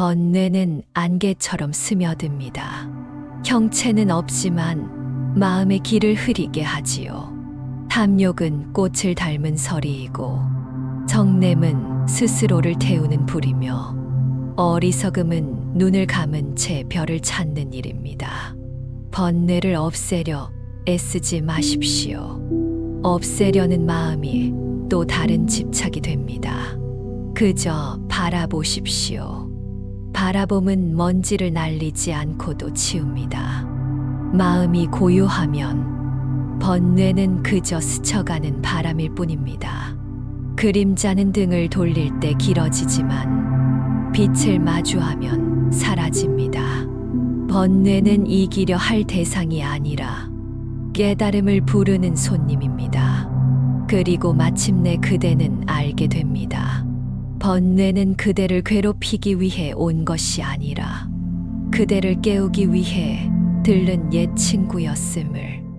번뇌는 안개처럼 스며듭니다. 형체는 없지만 마음의 길을 흐리게 하지요. 탐욕은 꽃을 닮은 서리이고 정냄은 스스로를 태우는 불이며 어리석음은 눈을 감은 채 별을 찾는 일입니다. 번뇌를 없애려 애쓰지 마십시오. 없애려는 마음이 또 다른 집착이 됩니다. 그저 바라보십시오. 바라봄은 먼지를 날리지 않고도 치웁니다. 마음이 고요하면 번뇌는 그저 스쳐가는 바람일 뿐입니다. 그림자는 등을 돌릴 때 길어지지만 빛을 마주하면 사라집니다. 번뇌는 이기려 할 대상이 아니라 깨달음을 부르는 손님입니다. 그리고 마침내 그대는 알게 됩니다. 번뇌는 그대를 괴롭히기 위해 온 것이 아니라 그대를 깨우기 위해 들른 옛 친구였음을.